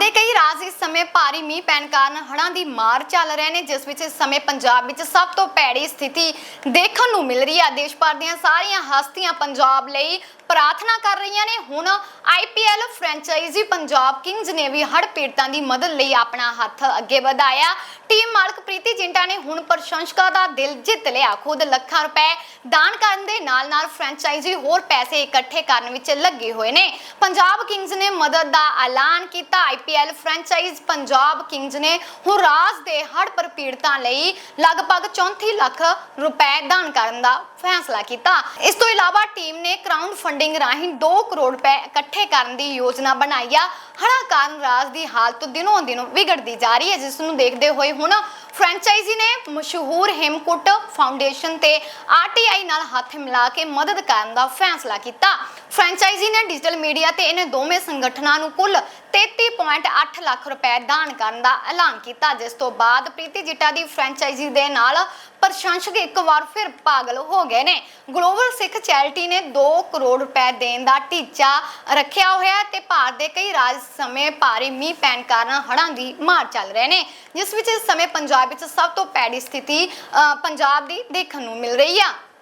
ਦੇ ਕਈ ਰਾਜ ਇਸ ਸਮੇਂ ਭਾਰੀ ਮੀਂਹ ਪੈਣ ਕਾਰਨ ਹੜ੍ਹਾਂ ਦੀ ਮਾਰ ਚੱਲ ਰਹੇ ਨੇ, ਜਿਸ ਵਿੱਚ ਇਸ ਸਮੇਂ ਪੰਜਾਬ ਵਿੱਚ ਸਭ ਤੋਂ ਭੈੜੀ ਸਥਿਤੀ ਦੇਖਣ ਨੂੰ ਮਿਲ ਰਹੀ ਹੈ ਦੇਸ਼ ਭਰ ਦੀਆਂ ਸਾਰੀਆਂ ਹਸਤੀਆਂ ਪੰਜਾਬ ਲਈ ਪ੍ਰਾਰਥਨਾ ਕਰ ਰਹੀਆਂ ਨੇ। ਹੁਣ ਆਈਪੀਐਲ ਫਰੈਂਚਾਈਜ਼ੀ ਪੰਜਾਬ ਕਿੰਗਜ਼ ਨੇ ਵੀ ਹੜ੍ਹ ਪੀੜਤਾਂ ਦੀ ਮਦਦ ਲਈ ਆਪਣਾ ਹੱਥ ਅੱਗੇ ਵਧਾਇਆ। ਟੀਮ ਮਾਲਕ ਪ੍ਰੀਤੀ ਜਿੰਟਾ ਨੇ ਹੁਣ ਪ੍ਰਸ਼ੰਸਕਾਂ ਦਾ ਦਿਲ ਜਿੱਤ ਲਿਆ। ਖੁਦ ਲੱਖਾਂ ਰੁਪਏ ਦਾਨ ਕਰਨ ਦੇ ਨਾਲ-ਨਾਲ ਫਰੈਂਚਾਈਜ਼ੀ ਹੋਰ ਪੈਸੇ ਇਕੱਠੇ ਕਰਨ ਵਿੱਚ ਲੱਗੇ ਹੋਏ ਨੇ। ਪੰਜਾਬ ਕਿੰਗਜ਼ ਨੇ ਮਦਦ ਦਾ ਐਲਾਨ ਕੀਤਾ। ਆਈਪੀਐਲ ਫਰੈਂਚਾਈਜ਼ ਪੰਜਾਬ ਕਿੰਗਜ਼ ਨੇ ਹੁਣ ਰਾਜ ਦੇ ਹੜ੍ਹ ਪ੍ਰਪੀੜਤਾਂ ਲਈ ਲਗਭਗ 34 ਲੱਖ ਰੁਪਏ ਦਾਨ ਕਰਨ ਦਾ ਫੈਸਲਾ ਕੀਤਾ। ਇਸ ਤੋਂ ਇਲਾਵਾ ਟੀਮ ਨੇ ਕਰਾਊਡ ਫੰਡਿੰਗ ਰਾਹੀਂ 2 ਕਰੋੜ ਰੁਪਏ ਇਕੱਠੇ ਕਰਨ ਦੀ ਯੋਜਨਾ ਬਣਾਈ ਆ। ਹੜ੍ਹਾਂ ਕਾਰਨ ਰਾਜ ਦੀ ਹਾਲਤ ਦਿਨੋਂ ਦਿਨ ਵਿਗੜਦੀ ਜਾ ਰਹੀ ਹੈ, ਜਿਸ ਨੂੰ ਦੇਖਦੇ ਹੋਏ ਹੁਣ ਫਰੈਂਚਾਈਜ਼ੀ ਨੇ ਮਸ਼ਹੂਰ ਹੇਮਕੁੱਟ ਫਾਊਂਡੇਸ਼ਨ ਤੇ ਆਰਟੀਆਈ ਨਾਲ ਹੱਥ ਮਿਲਾ ਕੇ ਮਦਦ ਕਰਨ ਦਾ ਫੈਸਲਾ ਕੀਤਾ। ਫਰੈਂਚਾਈਜ਼ੀ ਨੇ ਡਿਜੀਟਲ ਮੀਡੀਆ ਤੇ ਇਹਨਾਂ ਦੋਵੇਂ ਸੰਗਠਨਾਂ ਨੂੰ ਕੁੱਲ 33.8 ਲੱਖ ਰੁਪਏ ਦਾਨ ਕਰਨ ਦਾ ਐਲਾਨ ਕੀਤਾ, ਜਿਸ ਤੋਂ ਬਾਅਦ ਪ੍ਰੀਤੀ ਜਿੱਟਾ ਦੀ ਫਰੈਂਚਾਈਜ਼ੀ ਦੇ ਨਾਲ ਪ੍ਰਸ਼ੰਸਕ ਇੱਕ ਵਾਰ ਫਿਰ ਪਾਗਲ ਹੋ ਗਏ ਨੇ। ਗਲੋਬਲ ਸਿੱਖ ਚੈਰਿਟੀ ਨੇ 2 ਕਰੋੜ ਰੁਪਏ ਦੇਣ ਦਾ ਟੀਚਾ ਰੱਖਿਆ ਹੋਇਆ ਤੇ ਭਾਰਤ ਦੇ ਕਈ ਰਾਜ ਸਮੇਂ ਭਾਰੀ ਮੀਂਹ ਪੈਣ ਕਾਰਨ ਹੜ੍ਹਾਂ ਦੀ ਮਾਰ ਚੱਲ ਰਹੇ ਨੇ, ਜਿਸ ਵਿੱਚ ਇਸ ਸਮੇਂ ਪੰਜਾਬ ਵਿੱਚ ਸਭ ਤੋਂ ਭੈੜੀ ਸਥਿਤੀ ਪੰਜਾਬ ਦੀ ਦੇਖਣ ਨੂੰ ਮਿਲ ਰਹੀ ਆ।